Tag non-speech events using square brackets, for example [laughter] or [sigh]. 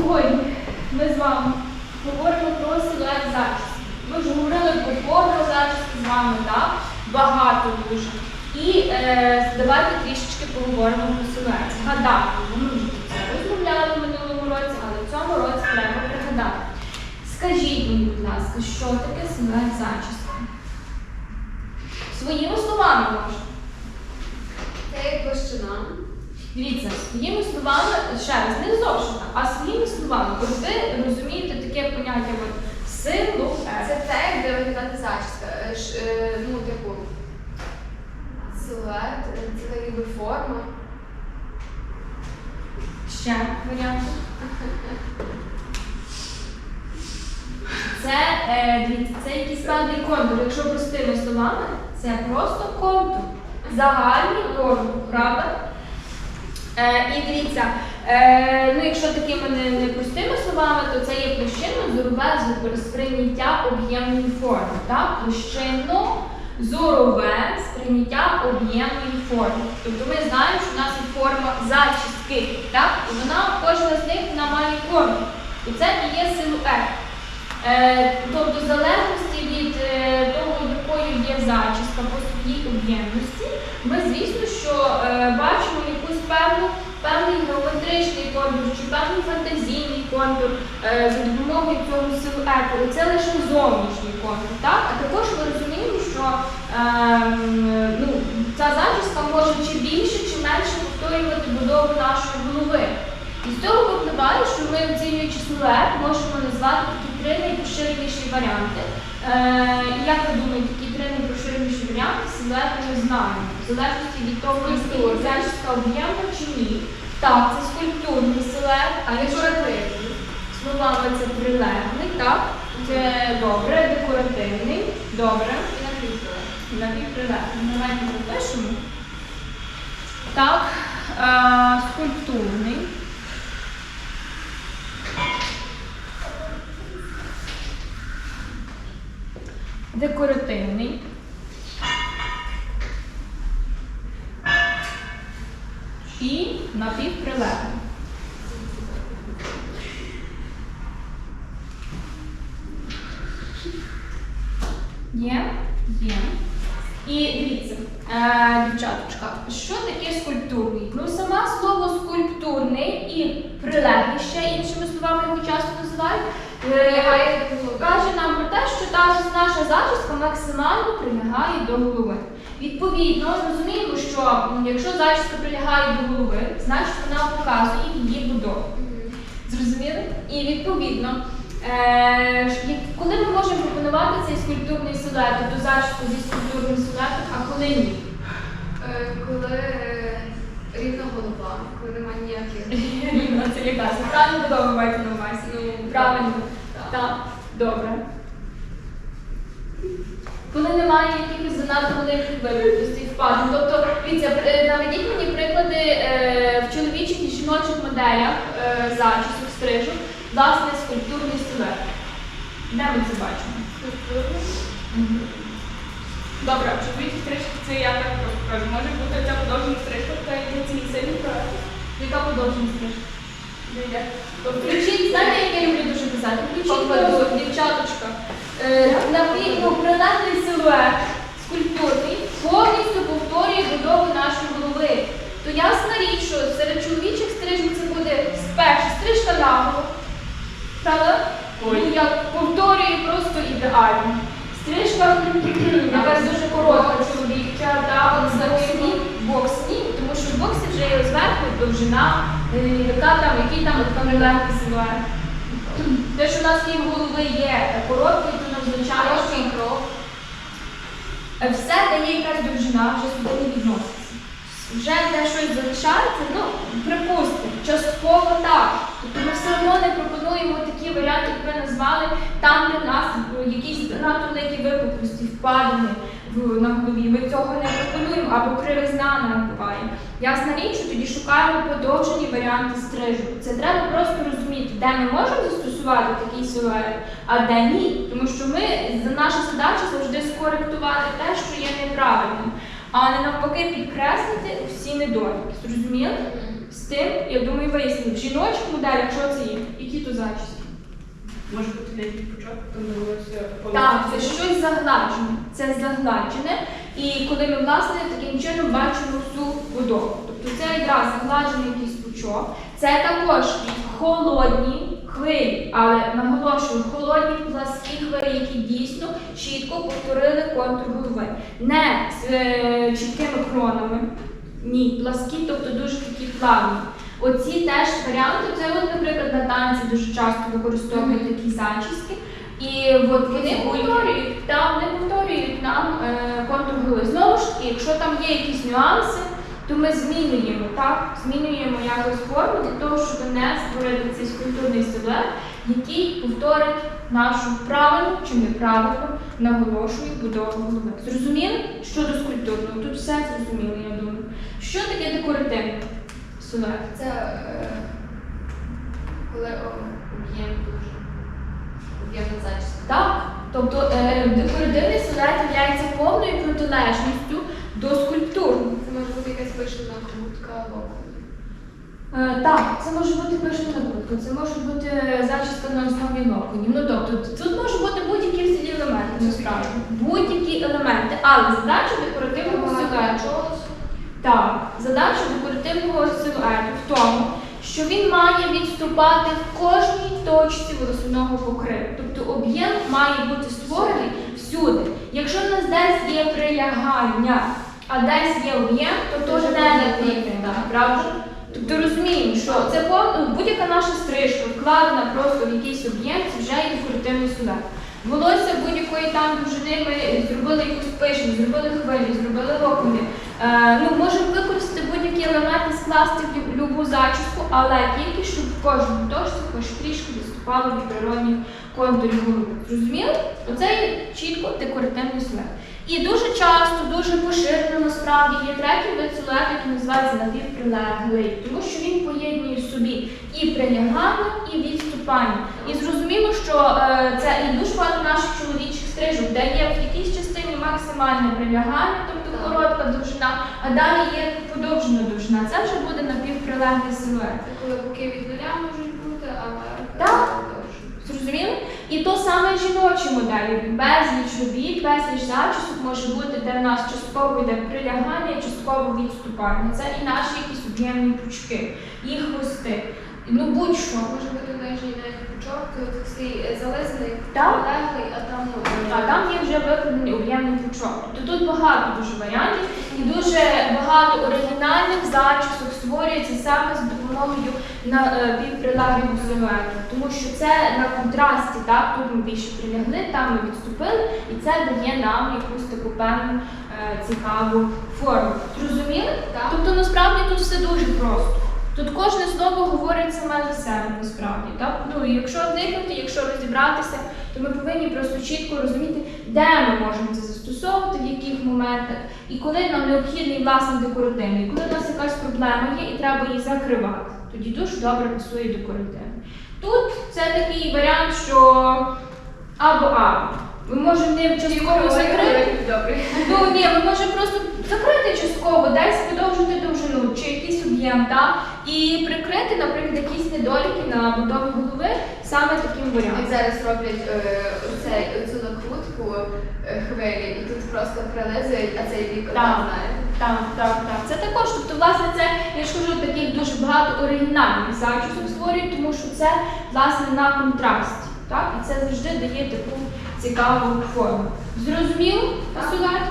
Сьогодні ми з вами говоримо про силует зачіски. Ми вже говорили про форму зачіски з вами, так? Багато дуже. І е, давайте трішечки поговоримо про силует. Згадати, ми вже це розмовляли в минулому році, але в цьому році треба пригадати. Скажіть мені, будь ласка, що таке силует зачіски? Своїми словами можна. Це як площина. Дивіться, своїми словами, ще раз, не зовсім, а своїми словами. От ви розумієте таке поняття от силует. Це те, як де виглядати зачіска. Е, ш- е, Ну, типу, силует, е, це ніби форма. Ще варіанти. Це, е, дивіться, це якийсь певний контур. Якщо простими словами, це просто контур. Загальний контур, правда? Е, і дивіться, е, ну якщо такими не, не словами, то це є площинно зорове сприйняття об'ємної форми. Так? Площинно зорове сприйняття об'ємної форми. Тобто ми знаємо, що в нас є форма зачіски, так? І вона, кожна з них вона має форму. І це і є силует. Е, тобто, в залежності від того, якою є зачіска по ми, звісно, що е, бачимо якусь певну, певний геометричний контур чи певний фантазійний контур е, за допомогою цього силуету. Це лише зовнішній контур. Так? А також ми розуміємо, що ем, ну, ця зачіска може чи більше, чи менше повторювати будову нашої голови. І з цього випливає, що ми, оцінюючи силует, можемо назвати такі три найпоширеніші варіанти. Е, як ви думаєте, які три найпоширеніші варіанти силуету ми? В залежності від того, наскільки зачіска об'ємна чи ні. Так, це скульптурний силует, а Декоративний. словами це прилеглий, так? Це добре, декоративний, добре. І напівколе. Напівприлеглий. Давайте запишемо. Так, е, скульптурний. Декоративний. І. Є? Є. І дивіться, е, дівчаточка, що таке скульптурний? Ну, саме слово скульптурний і прилегліще, іншими словами його часто називають. Е, Прилягає. Каже нам про те, що та наша зачіска максимально прилягає до голови. Відповідно, розуміємо, що якщо зачіска прилягає до голови, значить вона показує її будову. Зрозуміли? І відповідно, е, коли ми можемо пропонувати цей скульптурний силует, тобто зачіску зі скульптурним силуетом, а коли ні? Е, Коли е, рівна голова, коли немає ніяких. [laughs] Рівно, це якраз. Правильно будову маєте на увазі. Правильно. так. Так, добре. Коли немає якихось занадто великих вибухів, впадів. Тобто, е, наведіть мені приклади е, в чоловічих і жіночих моделях е, зачісок, стрижок, власне, скульптурний силует. Де ми це бачимо? Скульптурний. Добре, а чоловічі стрижки це я так кажу. Може бути ця подовжена стрижка, та є ці сильні проекти. Яка подовжена стрижка? Де йде? Включіть, знаєте, як я люблю дуже казати? Включіть Покладу. воду, дівчаточка. Е, напряму прилеглий силует, скульптурний, повністю повторює будову нашої голови. То ясна річ, що серед чоловічих стрижок це буде перша стрижка наголо. Правда? Ой. Ну, як повторює просто ідеально. Стрижка якась дуже коротка чоловіча, от боксні, боксні, тому що в боксі вже є зверху довжина, е, яка там, який там от прилеглий силует. Те, що у нас крім голови є короткий, то не означає, що Короткий. Е, все дає якась довжина, вже сюди не відноситься. Вже де щось залишається, ну, припустимо, частково так. Тобто ми все одно не пропонуємо такі варіанти, як ви назвали, там, де в нас якісь надто великі випуклості, впадини на голові. Ми цього не пропонуємо, або кривизна нам буває. Ясна річ, тоді шукаємо подовжені варіанти стрижу. Це треба просто розуміти, де ми можемо застосувати такий силует, а де ні. Тому що ми, наша задача завжди скоректувати те, що є неправильним, а не навпаки підкреслити всі недоліки. Зрозуміли? З тим, я думаю, вияснив, в жіночих моделях, що це є, які то зачіски. Може бути деякий початок, там довелося Так, це щось загладжене. Це загладжене. І коли ми власне таким чином бачимо всю будову. Тобто це якраз загладжений якийсь пучок. Це також холодні хвилі, але наголошую, холодні пласкі хвилі, які дійсно чітко повторили контур голови. Не з е, чіткими кронами. Ні, пласкі, тобто дуже такі плавні. Оці теж варіанти, це, от, наприклад, на танці дуже часто використовують такі зачіски. І от вони повторюють, та, вони повторюють нам е, контур голови. Знову ж таки, якщо там є якісь нюанси, то ми змінюємо, так? Змінюємо якось форму для того, щоб не створити цей скульптурний силует, який повторить нашу правильну чи неправильну наголошую будову голови. Зрозуміли? Щодо скульптурного, тут все зрозуміло, я думаю. Що таке декоративний силует? Це е, коли об'єм дуже. Об'ємна зачіска. Так, тобто е, декоративний силует є повною протилежністю до скульптурного. Це може бути якась вишивна куртка або Е, так, це може бути пишна нагрудка, це може бути зачіска на основі локонів. Ну тобто тут може бути будь-які всі елементи, насправді. Будь-які елементи, але задача декоративного силуету. Так, задача декоративного силуету в тому, що він має відступати в кожній точці волосяного покриву. Тобто об'єм має бути створений всюди. Якщо в нас десь є прилягання, а десь є об'єм, то теж не декоративно, правда? Тобто розуміємо, що це будь-яка наша стрижка вкладена просто в якийсь об'єм, це вже є декоративний силует. Волосся будь-якої там довжини ми зробили якусь пишну, зробили хвилі, зробили локони. Е, ну, можемо використати будь-які елементи, скласти в лю- любу зачіску, але тільки щоб в кожному точці хоч трішки виступало від природних контурів голови. Зрозуміли? Оце є чітко декоративний силует. І дуже часто, дуже поширено насправді є третій вид силуету, який називається напівприлеглий, тому що він поєднує в собі і прилягання, і відступання. І зрозуміло, що е, це і дуже багато наших чоловічих стрижок, де є в якійсь частині максимальне прилягання. Коротка довжина, а далі є подовжена довжина. Це вже буде напівприлеглий силует. Це коли боки від нуля можуть бути, але Так. довше. Зрозуміли? І то саме жіночі моделі. Безліч робіт, безліч зачісок може бути, де в нас частково йде прилягання, частково відступання. Це і наші якісь об'ємні пучки, і хвости. Ну будь-що. Може бути нижній навіть пучок, то такий зализаний, Так. леглий, а там ну, А там є вже викладений об'ємний пучок. Тобто тут багато дуже варіантів і дуже багато оригінальних зачісок створюється саме з допомогою на е, півприлеглого силуету. Тому що це на контрасті, так тут ми більше прилягли, там ми відступили, і це дає нам якусь таку певну е, цікаву форму. Зрозуміли? Так. Тобто насправді тут все дуже просто. Тут кожне слово говорить саме за себе насправді. Так? Ну, якщо вникнути, якщо розібратися, то ми повинні просто чітко розуміти, де ми можемо це застосовувати, в яких моментах, і коли нам необхідний власне декоративний, коли у нас якась проблема є і треба її закривати, тоді дуже добре пасує декоративний. Тут це такий варіант, що або або. Ми можемо ним частково закрити. Ну ні, ми можемо просто закрити частково, десь подовжити довжину чи якийсь об'єм, так? І прикрити, наприклад, якісь недоліки на будові голови саме таким Як зараз роблять е, оцей, оцю накрутку е, хвилі, і тут просто прилизують, а цей бік Так. знаєте. Так, так, так. Це також, тобто, власне, це я ж кажу, таких дуже багато оригінальних зачісок створюють, тому що це власне на контрасті. Так? І це завжди дає таку цікаву форму. Зрозуміло? Сюжет?